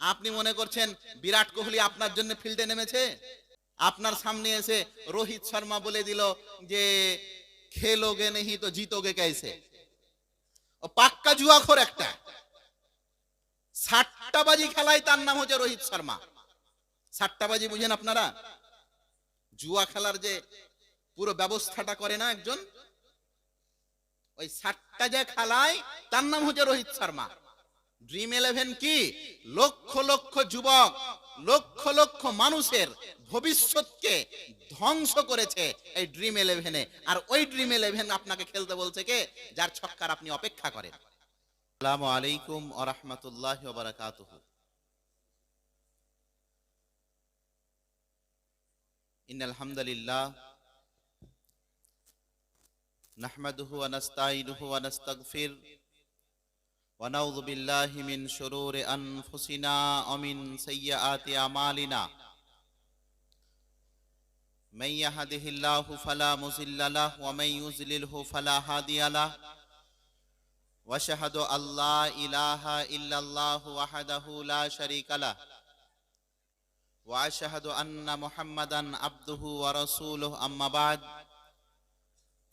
আপনি মনে করছেন বিরাট কোহলি আপনার জন্য ফিল্ডে নেমেছে? আপনার সামনে এসে রোহিত শর্মা বলে দিল যে, খেলোগে নেহি তো জিতোগে কেসে ও পাক্কা জুয়াখোর একটা। সাট্টাবাজি খেলায় তার নাম হচ্ছে রোহিত শর্মা। সাট্টাবাজি বুঝেন আপনারা? জুয়া খেলার যে পুরো ব্যবস্থাটা করে না একজন? ওই সাতটা যে খেলায় তার নাম হচ্ছে রোহিত শর্মা। ড্রিম ইলেভেন কি? লক্ষ লক্ষ যুবক লক্ষ লক্ষ মানুষের ভবিষ্যৎকে ধ্বংস করেছে এই ড্রিম ইলেভেনে আর ওই ড্রিম ইলেভেন আপনাকে খেলতে বলছে কে? যার ছক্কার আপনি অপেক্ষা করেন। আসসালামু আলাইকুম ওয়া রাহমাতুল্লাহি বারাকাতুহু। ইন্নাল হামদালিল্লাহ নাহমাদুহু ওয়া নাস্তাইনুহু ওয়া নাস্তাগফিরুহু ونعوذ بالله من شرور أنفسنا ومن سيئات أعمالنا من يهده الله فلا مضل له ومن يضلله فلا هادي له واشهد ان لا اله الا الله وحده لا شريك له واشهد ان محمدا عبده ورسوله اما بعد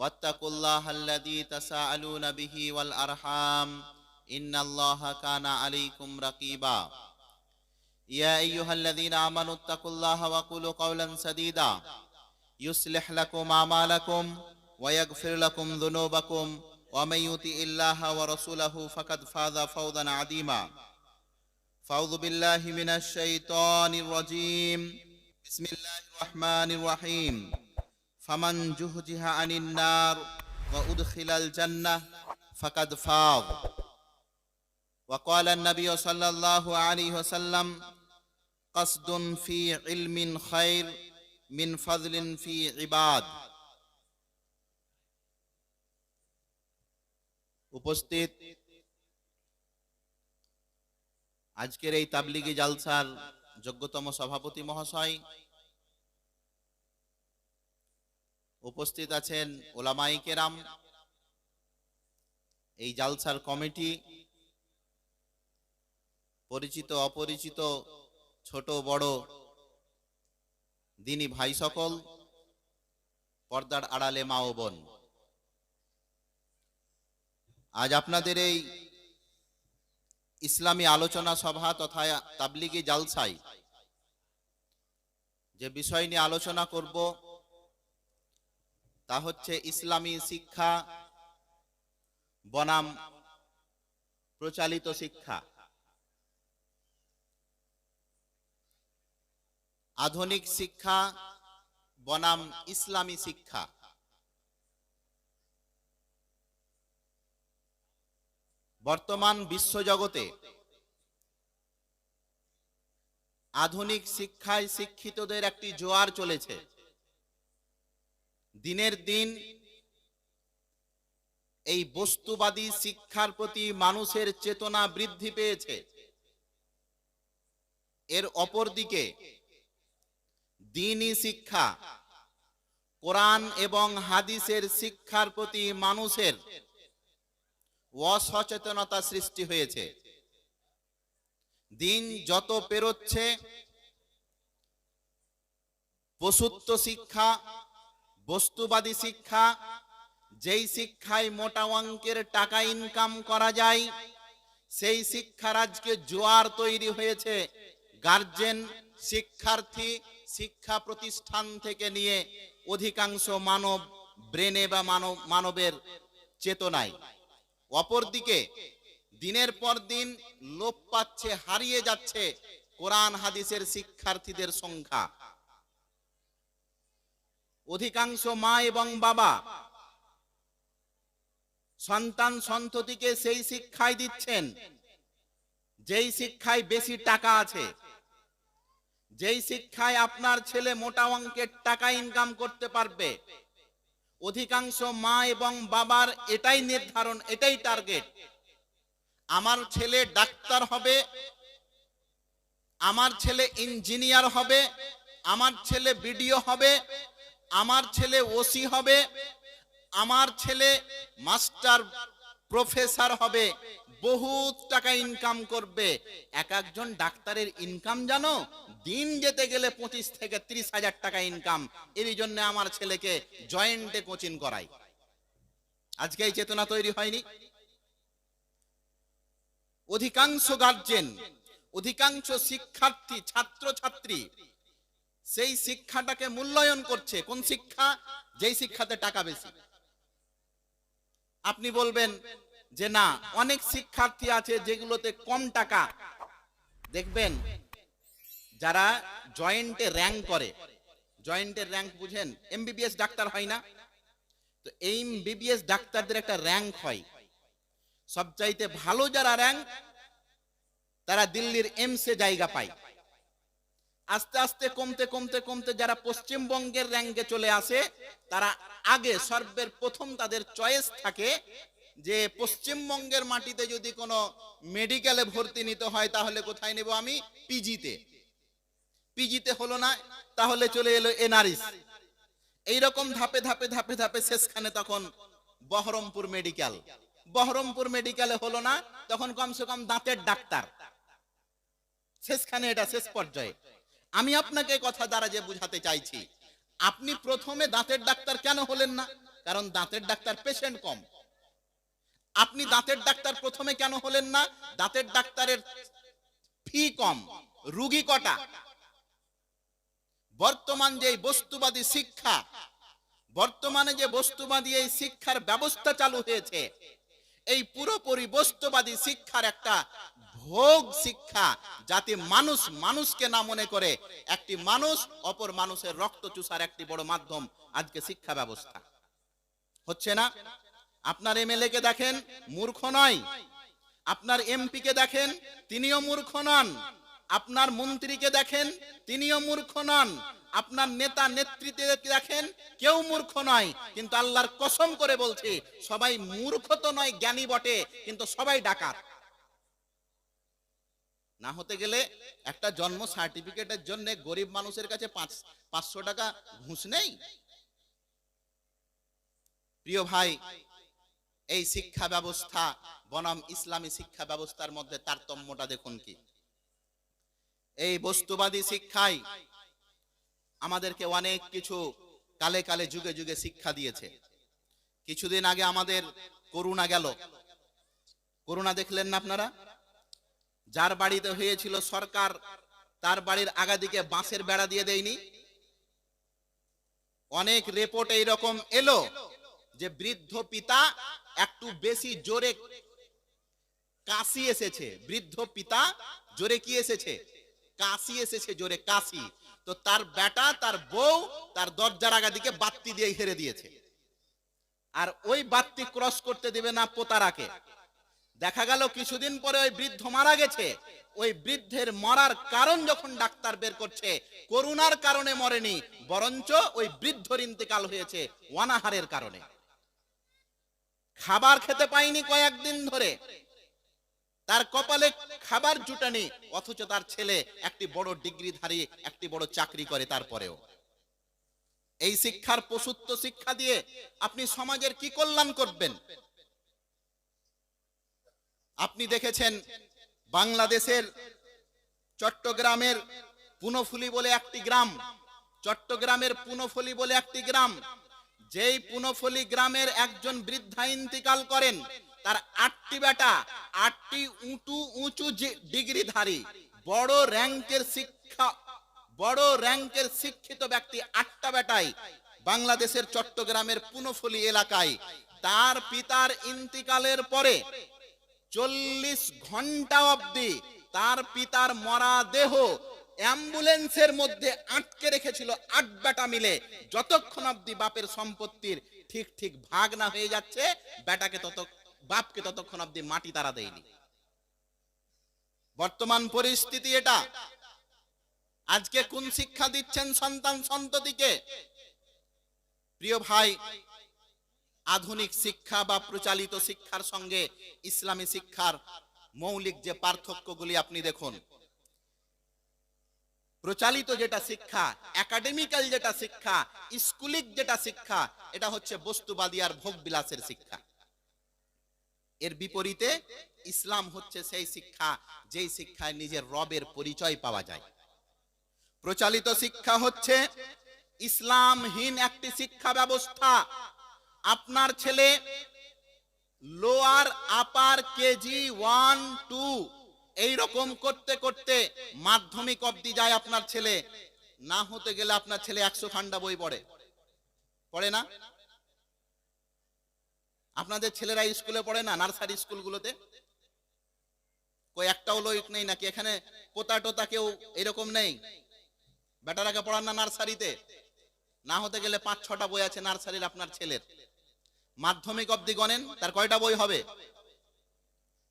واتقوا الله الذي تساءلون به والأرحام إن الله كان عليكم رقيبا. يا أيها الذين آمنوا اتقوا الله وقولوا قولا سديدا. يصلح لكم أعمالكم ويغفر لكم ذنوبكم ومن يطع الله ورسوله فقد فاز فوزا عظيما. فأعوذ بالله من الشيطان الرجيم. بسم الله الرحمن الرحيم. فمن جهجها عن النار وادخل الجنه فقد فاز وقال النبي صلى الله عليه وسلم قصد في علم خير من فضل في عباد উপস্থিত আজকের এই তাবলিগি জালসার যোগ্যতম সভাপতি মহাশয় উপস্থিত আছেন ওলামাই কেরাম। এই জালসার কমিটি, পরিচিত, অপরিচিত, ছোট, বড়, দিনী ভাই সকল, পর্দার আড়ালে মা ও বোন। আজ আপনাদের এই ইসলামী আলোচনা সভা তথা তাবলিগি জালসাই যে বিষয় নিয়ে আলোচনা করব তা হচ্ছে ইসলামী শিক্ষা, বনাম প্রচালিত শিক্ষা। আধুনিক শিক্ষা, বনাম ইসলামী শিক্ষা। বর্তমান বিশ্বজগতে আধুনিক শিক্ষায় শিক্ষিতদের একটি জোয়ার চলেছে। দিনের দিন এই বস্তুবাদী শিক্ষার প্রতি মানুষের চেতনা বৃদ্ধি পেয়েছে। এর অপর দিকে দিনই শিক্ষা, কোরআন এবং হাদিসের শিক্ষার প্রতি মানুষের অসচেতনতা সৃষ্টি হয়েছে। দিন যত পেরোচ্ছে পশুত্ব শিক্ষা বস্তুবাদী শিক্ষা, যেই শিক্ষায় মোটা অঙ্কের টাকা ইনকাম করা যায়, সেই শিক্ষার আজকে জোয়ার তৈরি হয়েছে। গার্জেন শিক্ষার্থী, শিক্ষা প্রতিষ্ঠান থেকে নিয়ে অধিকাংশ মানব ব্রেনে বা মানব, মানবের চেতনায়। অপরদিকে, দিনের পর দিন লোপ পাচ্ছে, হারিয়ে যাচ্ছে কোরআন, হাদিসের শিক্ষার্থীদের সংখ্যা। অধিকাংশ মা এবং বাবা সন্তান সন্ততিকে সেই শিক্ষাই দিচ্ছেন, যেই শিক্ষায় বেশি টাকা আছে, যেই শিক্ষায় আপনার ছেলে মোটা অঙ্কের টাকা ইনকাম করতে পারবে। অধিকাংশ মা এবং বাবার এটাই নির্ধারণ, এটাই টার্গেট আমার ছেলে ডাক্তার হবে, আমার ছেলে ইঞ্জিনিয়ার হবে, আমার ছেলে বিডিও হবে আমার ছেলে ওসি হবে, আমার ছেলে মাস্টার প্রফেসর হবে, বহুত টাকা ইনকাম করবে। এক একজন ডাক্তারের ইনকাম জানো? দিন যেতে গেলে পঁচিশ থেকে ত্রিশ হাজার টাকা ইনকাম এর জন্য আমার ছেলেকে জয়েন্টে কোচিং করাই। আজকে এই চেতনা তৈরি হয়নি। অধিকাংশ গার্জেন অধিকাংশ শিক্ষার্থী ছাত্র ছাত্রী সেই শিক্ষাটাকে মূল্যায়ন করছে। কোন শিক্ষা? যেই শিক্ষাতে টাকা বেশি। আপনি বলবেন যে না, অনেক শিক্ষার্থী আছে যেগুলোতে কম টাকা। দেখবেন, যারা জয়েন্টে র্যাঙ্ক করে, জয়েন্টের র্যাঙ্ক বুঝেন, এমবিবিএস ডাক্তার হয় না। তো এই এমবিবিএস ডাক্তারদের একটা র্যাঙ্ক হয়। সবচাইতে ভালো যারা র্যাঙ্ক, তারা দিল্লির এমসে জায়গা পায়। আস্তে আস্তে কমতে কমতে কমতে যারা পশ্চিমবঙ্গের র্যাঙ্কে চলে আসে, তারা আগে সর্বের প্রথম তাদের চয়েস থাকে যে পশ্চিমবঙ্গের মাটিতে যদি কোনো মেডিকেলে ভর্তি নিতে হয়, তাহলে কোথায় নেব আমি? পিজিতে। পিজিতে হলো না, তাহলে চলে এলো এনআরইস। এইরকম ধাপে ধাপে ধাপে ধাপে শেষখানে তখন বহরমপুর মেডিকেল বহরমপুর মেডিকেলে হলো না, তখন কমসে কম দাঁতের ডাক্তার। শেষখানে এটা শেষ পর্যায়ে। আমি আপনাকে কথা দ্বারা যে বুঝাতে চাইছি, আপনি প্রথমে দাঁতের ডাক্তার কেন হলেন না? কারণ দাঁতের ডাক্তার পেশেন্ট কম। আপনি দাঁতের ডাক্তার প্রথমে কেন হলেন না? দাঁতের ডাক্তারের ফি কম, রুগী কটা? বর্তমান যে বস্তুবাদী শিক্ষা, বর্তমানে যে বস্তুবাদী এই শিক্ষার ব্যবস্থা চালু হয়েছে, এই পুরোপুরি বস্তুবাদী শিক্ষার একটা ভোগ শিক্ষা যাতে মানুষ মানুষকে না মনে করে, একটি মানুষ অপর মানুষের রক্ত চুষার একটি বড় মাধ্যম আজকে শিক্ষা ব্যবস্থা। হচ্ছে না? আপনার এমএলএ কে দেখেন, মূর্খ নয়। আপনার এমপি কে দেখেন, তিনিও মূর্খ নন। আপনার মন্ত্রীকে দেখেন, তিনিও মূর্খ নন। আপনার নেতা নেতৃত্বে দেখেন, কেউ মূর্খ নয়। কিন্তু আল্লাহর কসম করে বলছি, সবাই মূর্খ তো নয়, জ্ঞানী বটে, কিন্তু সবাই ডাকাত। না হতে গেলে একটা জন্ম সার্টিফিকেটের জন্য গরিব মানুষের কাছে পাঁচ, পাঁচশো টাকা ঘুষ নেই? প্রিয় ভাই, এই শিক্ষা ব্যবস্থা, বনাম ইসলামী শিক্ষা ব্যবস্থার মধ্যে তারতম্যটা দেখুন কি? এই বস্তুবাদী শিক্ষায় আমাদেরকে অনেক কিছু কালে কালে যুগে যুগে শিক্ষা দিয়েছে। কিছুদিন আগে আমাদের করুণা গেল। করুণা দেখলেন না আপনারা? যার বাড়িতে হয়েছিল সরকার, তার বাড়ির আগা দিকে বাঁশের বেড়া দিয়ে দেয়নি। অনেক রিপোর্ট এইরকম এলো যে বৃদ্ধ পিতা একটু বেশি জোরে কাশি এসেছে। বৃদ্ধ পিতা জোরে কি এসেছে? কাশি এসেছে জোরে, কাশি। তো তার বেটা, তার বউ, তার দরজার আগা দিকে বাত্তি দিয়ে হেরে দিয়েছে। আর ওই বাত্তি ক্রস করতে দেবে না পোতারাকে। দেখা গেল কিছুদিন পরে ওই বৃদ্ধ মারা গেছে। ওই বৃদ্ধের মরার কারণ যখন ডাক্তার বের করছে, করুণার কারণে মরেনি, বরঞ্চ ওই বৃদ্ধর ইন্তেকাল হয়েছে ওয়ানাহারের কারণে। খাবার খেতে পায়নি কয়েকদিন ধরে। তার কপালে খাবার জুটানি, অথচ তার ছেলে একটি বড় ডিগ্রিধারী, একটি বড় চাকরি করে তারপরেও। এই শিক্ষার পশুত্ব শিক্ষা দিয়ে আপনি সমাজের কি কল্যাণ করবেন? আপনি দেখেছেন বাংলাদেশের চট্টগ্রামের পুনফুলি বলে একটি গ্রাম, চট্টগ্রামের পুনফুলি বলে একটি গ্রাম। যেই পুনফুলি গ্রামের একজন বৃদ্ধা ইন্তিকাল করেন, তার আটটি বেটা, আটটি উঁচু উঁচু ডিগ্রিধারী, বড় র্যাঙ্কের শিক্ষা, বড় র্যাঙ্কের শিক্ষিত ব্যক্তি আটটা বেটাই বাংলাদেশের চট্টগ্রামের পুনফুলি এলাকায়। তার পিতার ইন্তিকালের পরে চল্লিশ ঘণ্টা অবধি তার পিতার মরা দেহ অ্যাম্বুলেন্সের মধ্যে আটকে রেখেছিল আট বেটা মিলে। যতক্ষণ অবধি বাপের সম্পত্তির ঠিক ঠিক ভাগ না হয়ে যাচ্ছে বেটাকে তত বাপকে ততক্ষণ অব্দি মাটি তারা দেয়নি। বর্তমান পরিস্থিতি এটা। আজকে কোন শিক্ষা দিচ্ছেন সন্তান সন্ততিকে? প্রিয় ভাই আধুনিক শিক্ষা বা প্রচালিত শিক্ষার সঙ্গে ইসলামী শিক্ষার মৌলিক যে পার্থক্যগুলি আপনি দেখুন। প্রচালিত যেটা শিক্ষা একাডেমিক্যাল যেটা শিক্ষা, স্কুলিক যেটা শিক্ষা, এটা হচ্ছে বস্তুবাদী আর ভোগ বিলাসের শিক্ষা। এর বিপরীতে ইসলাম হচ্ছে সেই শিক্ষা, যেই শিক্ষায় নিজের রবের পরিচয় পাওয়া যায়। প্রচালিত শিক্ষা হচ্ছে ইসলামহীন একটি শিক্ষা ব্যবস্থা আপনার ছেলে lower upper KG one two এই রকম করতে করতে মাধ্যমিক অবধি যায় আপনার ছেলে। না হতে গেলে আপনার ছেলে একশো খান্ডা বই পড়ে। পড়ে না? আপনাদের ছেলেরা স্কুলে পড়ে না, নার্সারি স্কুলগুলোতে? কই একটাও লোক নেই নাকি? এখানে পোতা টোতা কেউ এরকম নেই? বেটারাকে পড়ান না নার্সারিতে? না হতে গেলে পাঁচ ছটা বই আছে নার্সারির আপনার ছেলের। মাধ্যমিক অবধি গণেন, তার কয়টা বই হবে?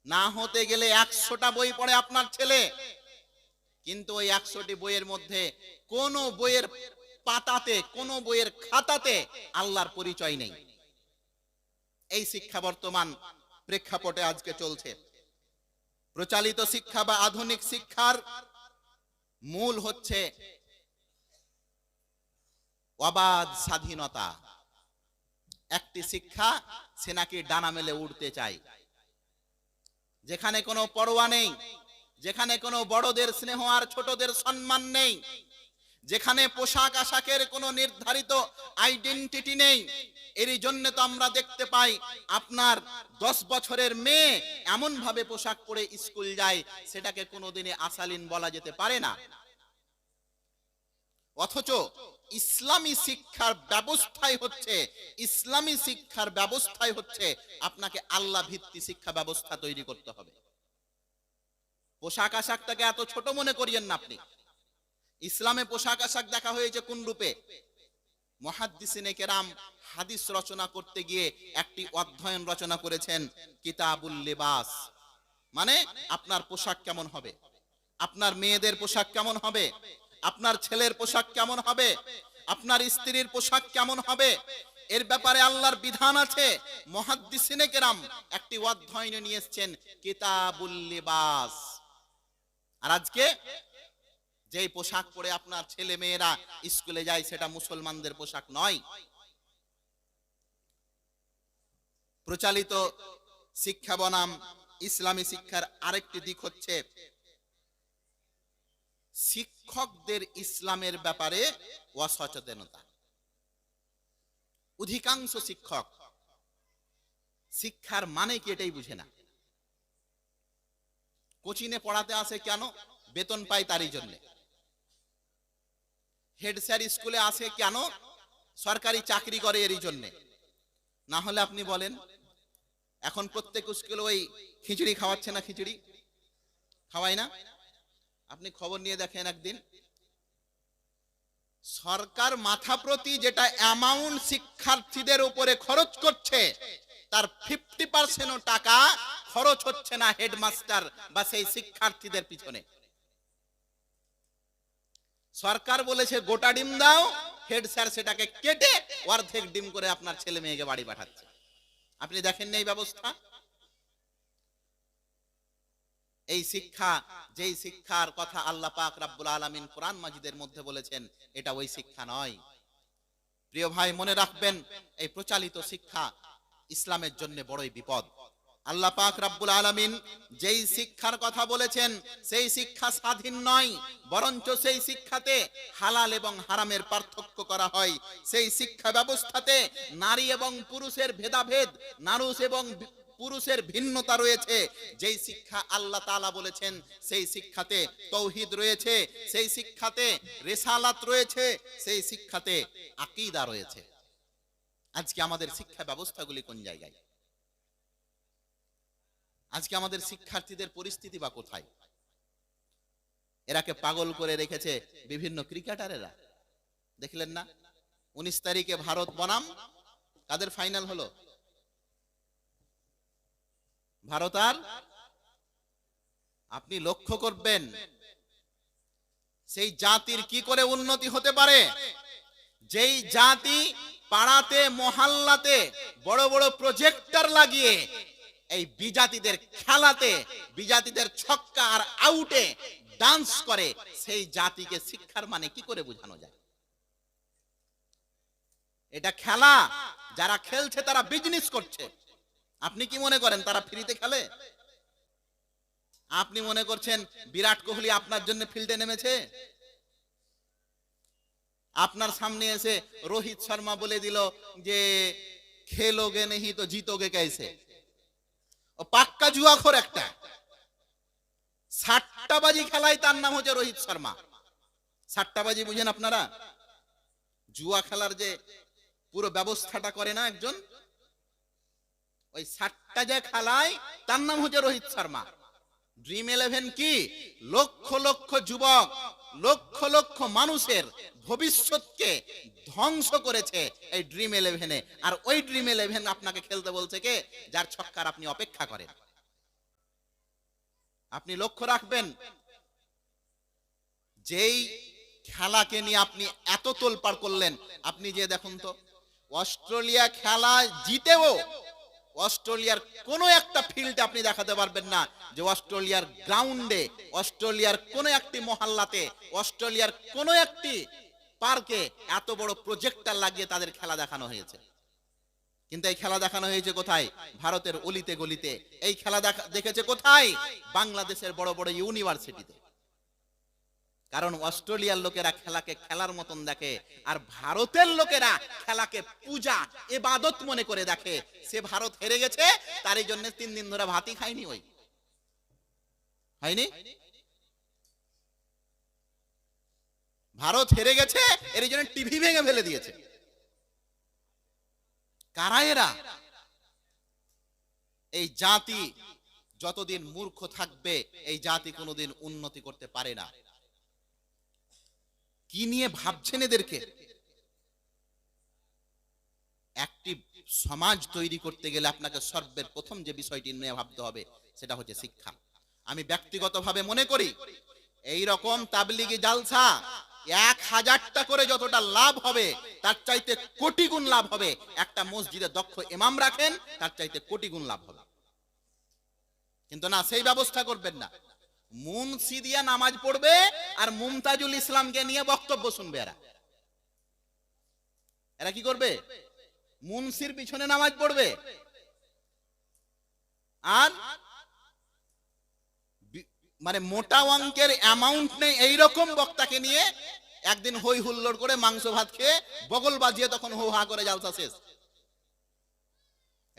না হতে গেলে একশোটা বই পড়ে আপনার ছেলে। কিন্তু ওই একশোটি বইয়ের মধ্যে কোন বইয়ের পাতাতে, কোন বইয়ের খাতাতে আল্লাহর পরিচয় নেই। এই শিক্ষা বর্তমান প্রেক্ষাপটে আজকে চলছে। প্রচালিত শিক্ষা বা আধুনিক শিক্ষার মূল হচ্ছে অবাধ স্বাধীনতা। একটি শিক্ষা সে নাকি ডানা মেলে উঠতে চায়। যেখানে কোনো পরোয়া নেই, যেখানে কোনো বড়দের স্নেহ আর ছোটদের সম্মান নেই, যেখানে পোশাক আশাকের কোনো নির্ধারিত আইডেন্টিটি নেই, এরই জন্য তো আমরা দেখতে পাই আপনার দশ বছরের মেয়ে এমন ভাবে পোশাক পরে স্কুল যায়, সেটাকে কোনোদিনে আসালিন বলা যেতে পারে না। অথচ ইসলামী শিক্ষার ব্যবস্থাই হচ্ছে, ইসলামী শিক্ষার ব্যবস্থাই হচ্ছে আপনাকে আল্লাহ ভিত্তি শিক্ষা ব্যবস্থা তৈরি করতে হবে। পোশাক আশাকটাকে এত ছোট মনে করিয়েন না আপনি। ইসলামে পোশাক আশাক দেখা হয়েছে কোন রূপে? মহাদ্দিসিনে কেরাম হাদিস রচনা করতে গিয়ে একটি অধ্যয়ন রচনা করেছেন কিতাবুল লিবাস। মানে আপনার পোশাক কেমন হবে? আপনার মেয়েদের পোশাক কেমন হবে? আপনার ছেলের পোশাক কেমন হবে? আপনার স্ত্রীর পোশাক কেমন হবে? এর ব্যাপারে আল্লাহর বিধান আছে। মহাদ্দিসিনে কেরাম একটি অধ্যয়নে নিয়ে এসেছেন, কিতাবুল লিবাস। আর আজকে যেই পোশাক পরে আপনার ছেলে মেয়েরা স্কুলে যায়, সেটা মুসলমানদের পোশাক নয়। প্রচালিত শিক্ষা বনাম ইসলামী শিক্ষার আরেকটি দিক হচ্ছে শিক্ষকদের ইসলামের ব্যাপারে অসচেতনতা। অধিকাংশ শিক্ষক শিক্ষার মানে কি এটাই বুঝে না। কোচিনে পড়াতে আসে কেন? বেতন পায় তারই জন্য। হেড স্যার স্কুলে আসে কেন? সরকারি চাকরি করে এরই জন্য। না হলে আপনি বলেন, এখন প্রত্যেক স্কুলে ওই খিচুড়ি খাওয়াচ্ছে না খিচুড়ি? খাওয়াই না? আপনি খবর নিয়ে দেখেন একদিন। সরকার মাথা প্রতি যেটা অ্যামাউন্ট শিক্ষার্থীদের উপরে খরচ করছে, তার ফিফটি পার্সেন্ট টাকা খরচ হচ্ছে না হেডমাস্টার বা সেই শিক্ষার্থীদের পিছনে। সরকার বলেছে, গোটা ডিম দাও হেড স্যার সেটাকে কেটে অর্ধেক ডিম করে আপনার ছেলে মেয়েকে বাড়ি পাঠাচ্ছে। আপনি দেখেন এই ব্যবস্থা? এই শিক্ষা, যেই শিক্ষার কথা আল্লাহ পাক রাব্বুল আলামিন কোরআন মাজিদের মধ্যে বলেছেন, এটা ওই শিক্ষা নয়। প্রিয় ভাই, মনে রাখবেন, এই প্রচালিত শিক্ষা ইসলামের জন্য বড়ই বিপদ। আল্লাহ পাক রাব্বুল আলামিন যেই শিক্ষার কথা বলেছেন, সেই শিক্ষা স্বাধীন নয়, বরঞ্চ সেই শিক্ষাতে হালাল এবং হারামের পার্থক্য করা হয়। সেই শিক্ষা ব্যবস্থাতে নারী এবং পুরুষের ভেদাভেদ, নারুষ এবং পুরুষের ভিন্নতা রয়েছে। যেই শিক্ষা আল্লাহ তাআলা বলেছেন, সেই শিক্ষাতে তৌহিদ রয়েছে, সেই শিক্ষাতে রেসালাত রয়েছে, সেই শিক্ষাতে আকীদা রয়েছে। আজকে আমাদের শিক্ষা ব্যবস্থাগুলি কোন জায়গায়? আজকে আমাদের শিক্ষার্থীদের পরিস্থিতি বা কোথায়? এরাকে পাগল করে রেখেছে বিভিন্ন ক্রিকেটারেরা। দেখলেন না? উনিশ তারিখে ভারত বনাম, কাদের ফাইনাল হলো? ভারত আর আপনি লক্ষ্য করবেন, সেই জাতির কি করে উন্নতি হতে পারে? যেই জাতি পাড়াতে, মহল্লাতে বড় বড় প্রজেক্টর লাগিয়ে এই বিজাতিদের খেলাতে, বিজাতিদের ছক্কা আর আউটে ডান্স করে, সেই জাতিকে শিক্ষার মানে কি করে বোঝানো যায়? এটা খেলা, যারা খেলছে তারা বিজনেস করছে। আপনি কি মনে করেন তারা ফ্রিতে খেলে? আপনি মনে করছেন বিরাট কোহলি আপনার জন্য ফিল্ডে নেমেছে? আপনার সামনে এসে রোহিত শর্মা বলে দিল যে, খেলোগে নেহি তো জিতোগে कैसे ও পাক্কা জুয়াখোর একটা। সাট্টাবাজি খেলায় তার নাম হচ্ছে রোহিত শর্মা। সাট্টাবাজি বুঝেন আপনারা? জুয়া খেলার যে পুরো ব্যবস্থাটা করে না একজন? ওই সাতটা যে খেলায়, তার নাম হচ্ছে রোহিত শর্মা। ড্রিম ইলেভেন কি? লক্ষ লক্ষ যুবক, লক্ষ লক্ষ মানুষের ভবিষ্যৎকে ধ্বংস করেছে এই ড্রিম ইলেভেনে আর ওই ড্রিম ইলেভেন আপনাকে খেলতে বলছে কে? যার ছক্কার আপনি অপেক্ষা করেন। আপনি লক্ষ্য রাখবেন, যেই খেলাকে নিয়ে আপনি এত তোলপাড় করলেন, আপনি যে দেখুন তো, অস্ট্রেলিয়া খেলা জিতেও অস্ট্রেলিয়ার কোনো একটা ফিল্ডে আপনি দেখাতে পারবেন না যে অস্ট্রেলিয়ার গ্রাউন্ডে, অস্ট্রেলিয়ার কোনো একটি মহল্লাতে, অস্ট্রেলিয়ার কোনো একটি পার্কে এত বড় প্রজেক্টর লাগিয়ে তাদের খেলা দেখানো হয়েছে। কিন্তু এই খেলা দেখানো হয়েছে কোথায়? ভারতের অলিতে গলিতে। এই খেলা দেখা দেখেছে কোথায়? বাংলাদেশের বড় বড় ইউনিভার্সিটিতে। কারণ অস্ট্রেলিয়ার লোকেরা খেলাকে খেলার মতন দেখে, আর ভারতের লোকেরা খেলাকে পূজা, এবাদত মনে করে দেখে। সে ভারত হেরে গেছে, তারই জন্য তিন দিন ধরে ভাতই খায়নি ওই। হয়নি? ভারত হেরে গেছে এর জন্য টিভি ভেঙে ফেলে দিয়েছে। কারা এরা? এই জাতি যতদিন মূর্খ থাকবে, এই জাতি কোনোদিন উন্নতি করতে পারে না। কি নিয়ে ভাবছেন এদেরকে? একটি সমাজ তৈরি করতে গেলে আপনাকে সর্বের প্রথম যে বিষয়টি নিয়ে ভাবতে হবে, সেটা হচ্ছে শিক্ষা। আমি ব্যক্তিগতভাবে মনে করি এই রকম তাবলিগি জালসা এক হাজারটা করে যতটা লাভ হবে, তার চাইতে কোটি গুণ লাভ হবে। একটা মসজিদে দক্ষ ইমাম রাখেন, তার চাইতে কোটি গুণ লাভ হবে। কিন্তু না, সেই ব্যবস্থা করবেন না। মুন্সি দিয়া নামাজ পড়বে আর মুমতাজুল ইসলামকে নিয়ে বক্তব্য শুনবে এরা। এরা কি করবে? মুন্সির পিছনে নামাজ পড়বে। আর মানে মোটা অঙ্কের অ্যামাউন্ট নেই, এইরকম বক্তাকে নিয়ে একদিন হই হুল্লোড় করে মাংস ভাত খেয়ে বগল বাজিয়ে তখন হো হা করে জালসা শেষ।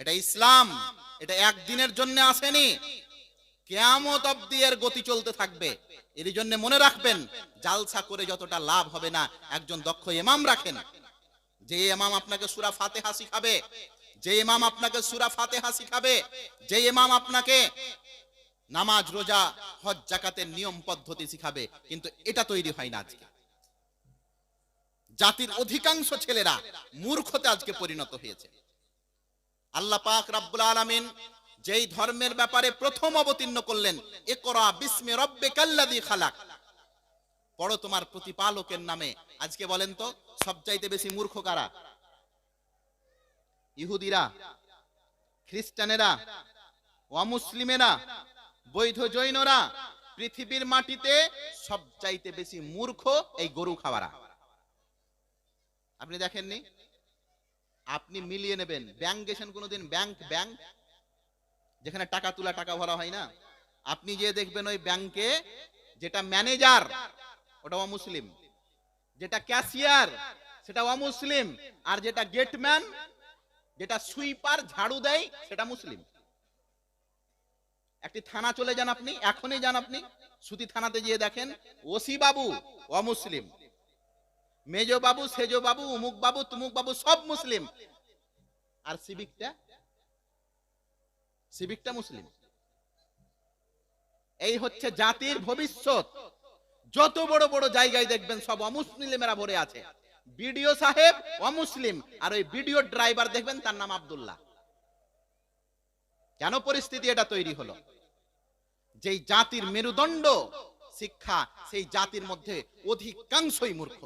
এটা ইসলাম, এটা একদিনের জন্য আসেনি কেয়ামত অব্দি এর গতি চলতে থাকবে। এর জন্য মনে রাখবেন, জালসা করে যতটা লাভ হবে না, একজন দক্ষ ইমাম রাখেন। যে ইমাম আপনাকে সুরা ফাতেহা শিখাবে, যে ইমাম আপনাকে সুরা ফাতেহা শিখাবে, যে ইমাম আপনাকে নামাজ, রোজা, হজ জাকাতের নিয়ম পদ্ধতি শিখাবে, কিন্তু এটা তৈরি হয় না আজকে। জাতির অধিকাংশ ছেলেরা মূর্খতে আজকে পরিণত হয়েছে। আল্লাহ পাক রাব্বুল আলামিন যেই ধর্মের ব্যাপারে প্রথম অবতীর্ণ করলেন, ইকরা বিস্মি রব্বিকাল্লাযী খালাক। পড়ো তোমার প্রতিপালকের নামে। আজকে বলেন তো, সবচাইতে বেশি মূর্খ কারা? ইহুদিরা, খ্রিস্টানেরা, অমুসলিমেরা, বৈধ জৈনরা, পৃথিবীর মাটিতে সবচাইতে বেশি মূর্খ এই গরু খাওয়ারা। আপনি দেখেননি? আপনি মিলিয়ে নেবেন। ব্যাংক গেছেন কোনোদিন? Bank bank. যেখানে টাকা তোলা, টাকা ভরা হয় না। আপনি যে দেখবেন ওই ব্যাংকে যেটা ম্যানেজার ওটা অমুসলিম। যেটা ক্যাশিয়ার সেটা অমুসলিম। আর যেটা গেটম্যান যেটা সুইপার ঝাড়ু দেয়, সেটা মুসলিম। একটি থানা চলে যান আপনি, এখনই যান আপনি। সুতি থানাতে গিয়ে দেখেন, ওসি বাবু অমুসলিম। মেজো বাবু, সেজো বাবু, উমুক বাবু, তুমুক বাবু, সব মুসলিম। আর সিভিকটা সিভিকটা মুসলিম। এই হচ্ছে জাতির ভবিষ্যৎ। যত বড় বড় জায়গায় দেখবেন সব অমুসলিমেরা ভরে আছে। বিডিও সাহেব অমুসলিম, আর ওই বিডিও ড্রাইভার দেখবেন তার নাম আবদুল্লাহ। কেন পরিস্থিতি এটা তৈরি হলো? যেই জাতির মেরুদণ্ড শিক্ষা, সেই জাতির মধ্যে অধিকাংশই মূর্খ।